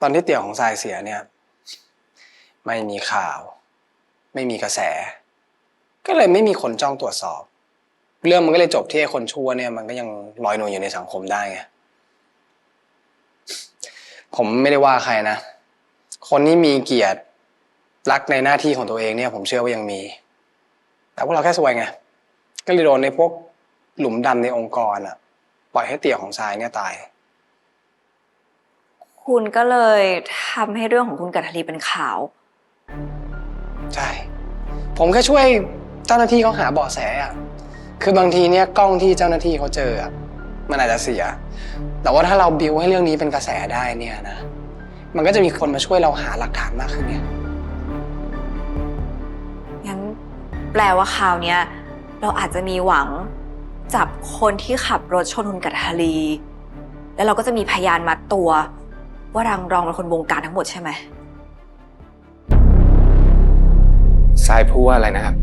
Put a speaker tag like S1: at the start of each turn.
S1: ตอนที่เตี่ยวของทรายเสียเนี่ย ไม่มีข่าว ไม่มีกระแส ก็เลยไม่มีคนจ้องตรวจสอบ เรื่องมันก็เลยจบที่ไอ้คนชั่วเนี่ยมันก็ยังลอยนวลอยู่ในสังคมได้ไงผมไม่ได้ว่าใครนะ คนที่มีเกียรติรักในหน้าที่ของตัวเองเนี่ย ผมเชื่อว่ายังมี แต่พวกเราแค่สวยไง ก็เลยโดนในพวกหลุมดำในองค์กรอะ ปล่อยให้เตี่ยของทรายเนี่ยตาย
S2: คุณก็เลยทำให้เรื่องของคุณกัทลีเป็นข่าว
S1: ใช่ ผมแค่ช่วยเจ้าหน้าที่เขาหาเบาะแสอะคือบางทีเนี่ยกล้องที่เจ้าหน้าที่เขาเจออะมันอาจจะเสีย แต่ว่าถ้าเราบิวให้เรื่องนี้เป็นกระแสได้เนี่ยนะ มันก็จะมีคนมาช่วยเราหาหลักฐานมากขึ้นเนี่ย
S2: งั้นแปลว่าคราวเนี้ยเราอาจจะมีหวังจับคนที่ขับรถชนคุณกัทลี แล้วเราก็จะมีพยานมัดตัว ว่ารังรองเป็นคนบงการทั้งหมดใช่ไหม
S3: ทรายพูดว่าอะไรนะครับ